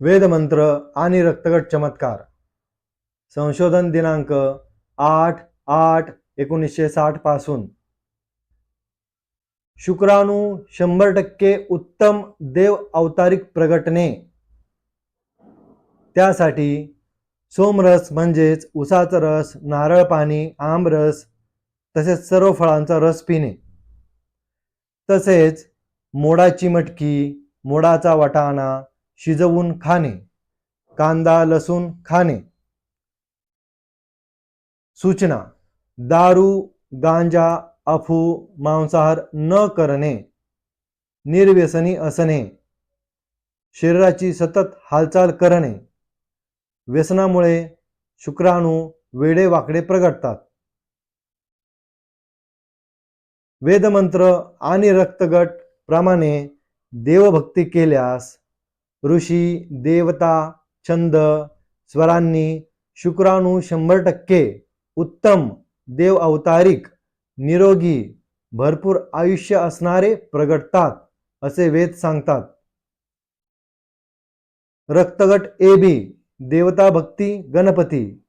वेदमंत्र आणि रक्तगट चमत्कार. संशोधन दिनांक आठ आठ एकोणीसशे साठपासून. शुक्राणू शंभर टक्के उत्तम देव अवतारिक प्रगटणे. त्यासाठी सोमरस म्हणजेच उसाचा रस नारळ पाणी आमरस तसेच सर्व फळांचा रस पिणे. तसेच मोडाची मटकी मोडाचा वाटाणा शिजवून खाणे कांदा लसूण खाणे. सूचना दारू गांजा अफू मांसाहार न करणे निर्व्यसनी असणे. शरीराची सतत हालचाल करणे. व्यसनामुळे शुक्राणू वेडे वाकडे प्रगटतात. वेदमंत्र आणि रक्तगट प्रमाणे देवभक्ती केल्यास ऋषी देवता छंद स्वरांनी शुक्राणू शंभर टक्के उत्तम देव अवतारिक निरोगी भरपूर आयुष्य असणारे प्रगटतात असे वेद सांगतात. रक्तगट ए बी देवता भक्ती गणपती.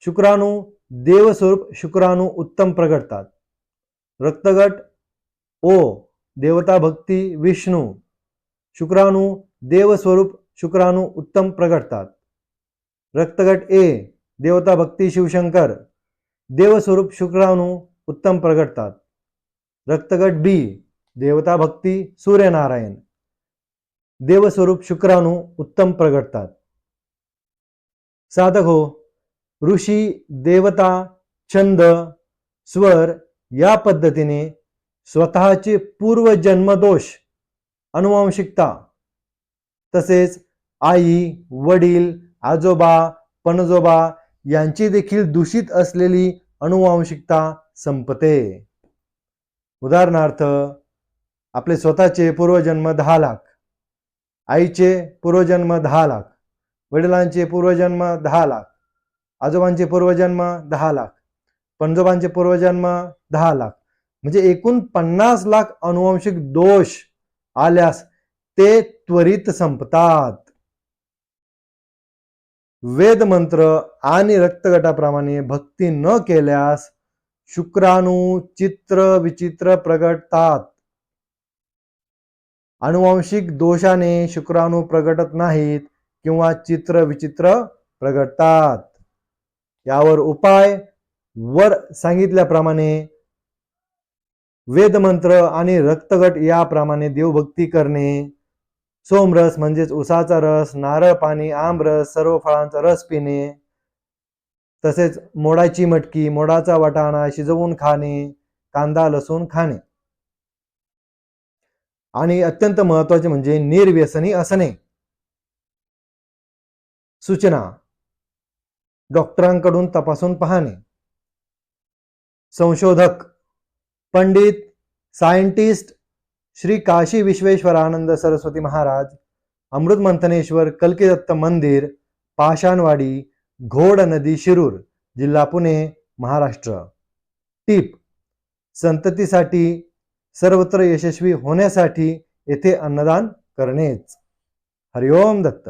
शुक्राणू देवस्वरूप शुक्राणू उत्तम प्रगटतात. रक्तगट ओ देवता भक्ती विष्णू. शुक्राणू देवस्वरूप शुक्राणू उत्तम प्रगटतात. रक्तगट ए देवता भक्ती शिवशंकर. देवस्वरूप शुक्राणू उत्तम प्रगटतात. रक्तगट बी देवता भक्ती सूर्यनारायण. देवस्वरूप शुक्राणू उत्तम प्रगटतात. साधक हो ऋषी देवता छंद स्वर या पद्धतीने स्वतःचे पूर्वजन्मदोष अनुवांशिकता तसेच आई वडील आजोबा पणजोबा यांची देखील दूषित असलेली अनुवांशिकता संपते. उदाहरणार्थ आपले स्वतःचे पूर्वजन्म दहा लाख आईचे पूर्वजन्म दहा लाख वडिलांचे पूर्वजन्म दहा लाख आजोबांचे पूर्वजन्म दहा लाख पणजोबांचे पूर्वजन्म दहा लाख. म्हणजे एकूण पन्नास लाख अनुवांशिक दोष आल्यास ते त्वरित संपतात. वेदमंत्र आणि रक्तगटाप्रमाणे भक्ती न केल्यास शुक्राणू चित्र विचित्र प्रगटतात. अनुवांशिक दोषाने शुक्राणू प्रगटत नाहीत किंवा चित्र विचित्र प्रगटतात. यावर उपाय वर सांगितल्याप्रमाणे वेदमंत्र आणि रक्तगट याप्रमाणे देवभक्ती करणे सोमरस म्हणजेच उसाचा रस नारळ पाणी आमरस सर्व फळांचा रस पिणे तसेच मोडाची मटकी मोडाचा वाटाणा शिजवून खाणे कांदा लसूण खाणे. आणि अत्यंत महत्त्वाचे म्हणजे निर्व्यसनी असणे. सूचना. डॉक्टरांकडून तपासून पाहणे. संशोधक. पंडित सायंटिस्ट श्री काशी विश्वेश्वर आनंद सरस्वती महाराज अमृत मंथनेश्वर कल्कीदत्त मंदिर पाषाणवाडी घोड नदी शिरूर जिल्हा पुणे महाराष्ट्र. टीप. संततीसाठी सर्वत्र यशस्वी होण्यासाठी येथे अन्नदान करणेच. हरिओम दत्त.